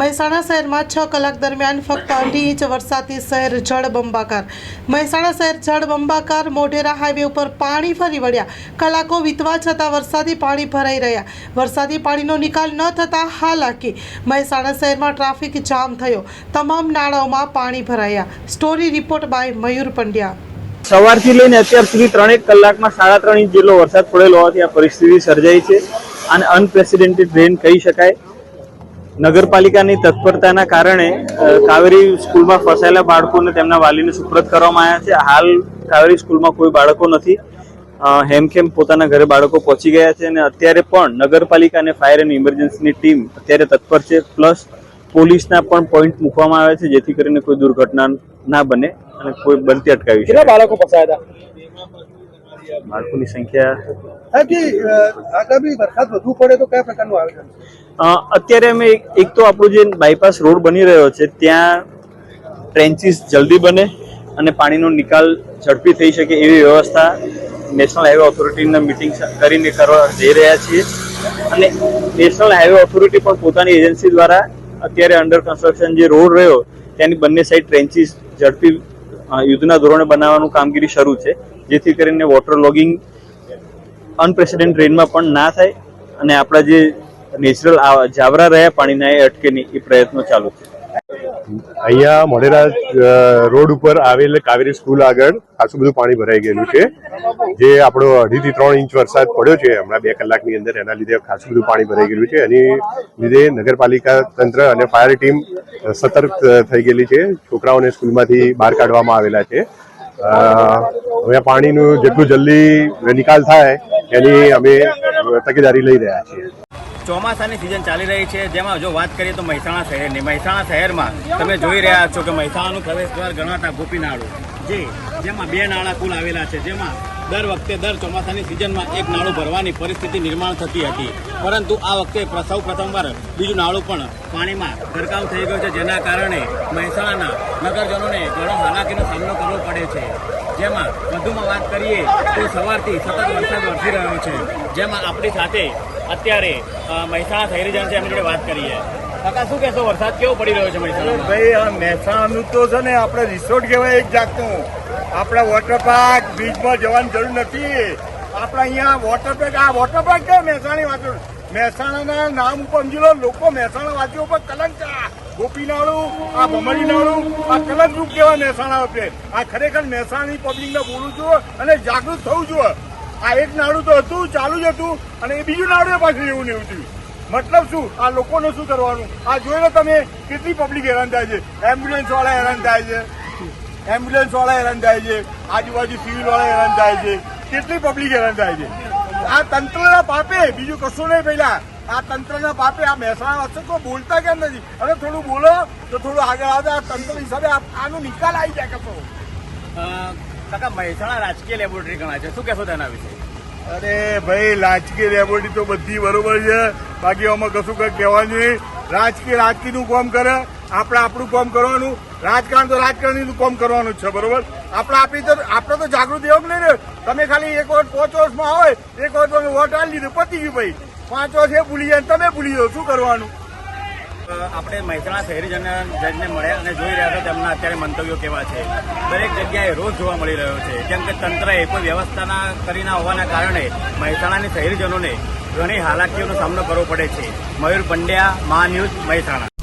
મહેસાણા શહેરમાં છ કલાક દરમિયાન ફક્ત અઢી ઇંચ વરસાદથી શહેર જળબંબાકાર. મહેસાણા શહેર જળબંબાકાર મોઢેરા હાઈવે ઉપર પાણી ફરી વળ્યા. કલાકો વીતવા છતાં વરસાદી પાણી ભરાઈ રહ્યા. વરસાદી પાણીનો નિકાલ ન થતાં હાલાકી. મહેસાણા શહેરમાં ટ્રાફિક જામ થયો. તમામ નાળાઓમાં પાણી ભરાયા. Story report by Mayur Pandya. સવારથી લઈને અત્યાર સુધી ત્રણેક કલાકમાં સાડા ત્રણ ઇંચ જેટલો વરસાદ પડેલો હોવાથી આ પરિસ્થિતિ સર્જાઈ છે. અને અનપ્રેસિડેન્ટેડ રેન કહી શકાય. નગરપાલિકાની તત્પરતાના કારણે કાવેરી સ્કૂલમાં ફસાયેલા બાળકોને તેમના વાલીને સુપ્રત કરવામાં આવ્યા છે. હાલ કાવેરી સ્કૂલમાં કોઈ બાળકો નથી. હેમખેમ પોતાના ઘરે બાળકો પહોંચી ગયા છે અને અત્યારે પણ નગરપાલિકા અને ફાયર એન્ડ ઇમરજન્સીની ટીમ અત્યારે તત્પર છે. પ્લસ પોલીસના પણ પોઈન્ટ મૂકવામાં આવ્યા છે જેથી કરીને કોઈ દુર્ઘટના ના બને અને કોઈ બનતી અટકાવી કેટલા બાળકો ફસાયા હતા? બાળકોની સંખ્યા? આગામી વરસાદ વધુ પડે તો કયા પ્રકારનું આયોજન અત્યારે અમે એક એક તો આપણો જે બાયપાસ રોડ બની રહ્યો છે ત્યાં ટ્રેન્ચીસ જલ્દી બને અને પાણીનો નિકાલ ઝડપી થઈ શકે એવી વ્યવસ્થા નેશનલ હાઈવે ઓથોરિટીના મિટિંગ કરીને કરવા જઈ રહ્યા છીએ. અને નેશનલ હાઈવે ઓથોરિટી પણ પોતાની એજન્સી દ્વારા અત્યારે અંડર કન્સ્ટ્રક્શન જે રોડ રહ્યો તેની બંને સાઈડ ટ્રેન્ચીસ ઝડપી યુદ્ધના ધોરણે બનાવવાનું કામગીરી શરૂ છે. જેથી કરીને વોટર લોગિંગ અનપ્રેસિડેન્ટ રેનમાં પણ ના થાય અને આપણા જે નેચરલ જાવરા રહ્યા પાણીના એ અટકે નહીં એ પ્રયત્નો ચાલુ છે. અહીંયા મોઢેરા રોડ ઉપર આવેલ કાવેરી સ્કૂલ આગળ ખાસું બધું પાણી ભરાઈ ગયેલું છે. જે આપણો અઢીથી ત્રણ ઇંચ વરસાદ પડ્યો છે, હમણાં બે કલાકની અંદર એના લીધે ખાસું બધું પાણી ભરાઈ ગયેલું છે. એની લીધે નગરપાલિકા તંત્ર અને ફાયર ટીમ સતર્ક થઈ ગયેલી છે. છોકરાઓને સ્કૂલમાંથી બહાર કાઢવામાં આવેલા છે. હવે પાણીનું જેટલું જલ્દી નિકાલ થાય, એની અમે તકેદારી લઈ રહ્યા છીએ. ચોમાસાની સિઝન ચાલી રહી છે. જેમાં જો વાત કરીએ તો મહેસાણા શહેરની. મહેસાણા શહેરમાં તમે જોઈ રહ્યા છો કે મહેસાણાનું પ્રવેશ દ્વાર ગણાતા ગોપીનાળું. જે, જેમાં બે નાળા કુલ આવેલા છે. જેમાં દર વખતે દર ચોમાસાની સિઝનમાં એક નાળું ભરવાની પરિસ્થિતિ નિર્માણ થતી હતી. પરંતુ આ વખતે સૌ પ્રથમવાર બીજું નાળું પણ પાણીમાં ગરકાવ થઈ ગયું છે, જેના કારણે મહેસાણાના નગરજનોને ઘણો હાલાકીનો સામનો કરવો પડે છે. જેમાં વધુમાં વાત કરીએ તો સવારથી સતત વરસાદ વરસી રહ્યો છે. જેમાં આપણી સાથે અત્યારે મહેસાણા થઈ શહેરીજન છે, એમની જોડે વાત કરીએ. કાકા, શું કહેશો? વરસાદ કેવો પડી રહ્યો છે મહેસાણામાં? ભાઈ મહેસાણાનું તો છે ને, આપણે રિસોર્ટ કહેવાય એક જાતનું. આપણે વોટર પાર્ક બીચમાં જવાની જરૂર નથી. આપણે અહીંયા વોટર પાર્ક આ વોટર પાર્ક કે મહેસાણી વાંચો મહેસાણાના નામ ઉપર સમજી લોકો મહેસાણા વાંચીઓ પર કલંક ગોપીનાળું, આ ભમરીનાળું, આ કલંક રૂપ કેવા મહેસાણા છે. આ ખરેખર મહેસાણી પબ્લિકને બોલું છું અને જાગૃત થવું છું. આ એક નાળું તો હતું, ચાલુ જ હતું, અને એ બીજું નાળું પાછું એવું ને એવું થયું. મતલબ શું? આ લોકોને શું કરવાનું? આ જોઈ લો તમે, કેટલી પબ્લિક હેરાન થાય છે. એમ્બ્યુલન્સ વાળા હેરાન થાય છે. એમ્બ્યુલન્સ વાળા હેરાન થાય છે, આજુબાજુ સિવિલ વાળા હેરાન થાય છે, કેટલી પબ્લિક હેરાન થાય છે. આ તંત્રના પાપે, બીજું કશું નહીં પહેલા. આ તંત્રના પાપે, આ મહેસાણા કોઈ બોલતા કેમ નથી? હવે થોડું બોલો, તો થોડું આગળ આવે આ તંત્ર હિસાબે આનો નિકાલ આવી જાય કશો. કાકા, મહેસાણા રાજકીય લેબોરેટરી ગણાય છે. શું કહેશો તેના વિશે? અરે ભાઈ, રાજકીય રેબોટી તો બધી બરોબર છે. બાકી આમાં કશું કઈ કહેવાનું નહીં. રાજકીય રાજકીયનું કામ કરે, આપણે આપણું કામ કરવાનું. રાજકારણ તો રાજકારણીનું કામ કરવાનું છે, બરોબર? આપણે આપણી તો આપણે તો જાગૃતિ એવું નહીં તમે ખાલી એક વખત પાંચ વર્ષમાં હોય, એક વખત વોટ આલી દીધું, પતી ગયું ભાઈ. પાંચ વર્ષ એ ભૂલી જાય તમે ભૂલી જાઓ, શું કરવાનું? આપણે મહેસાણા શહેરીજન જજને મળ્યા અને જોઈ રહ્યા હતા તેમના અત્યારે મંતવ્યો કેવા છે. દરેક જગ્યાએ રોજ જોવા મળી રહ્યો છે. કેમ કે તંત્રએ કોઈ વ્યવસ્થાના કરી ના હોવાના કારણે મહેસાણાની શહેરીજનોને ઘણી હાલાકીઓનો સામનો કરવો પડે છે. મયુર પંડ્યા મા ન્યૂઝ મહેસાણા.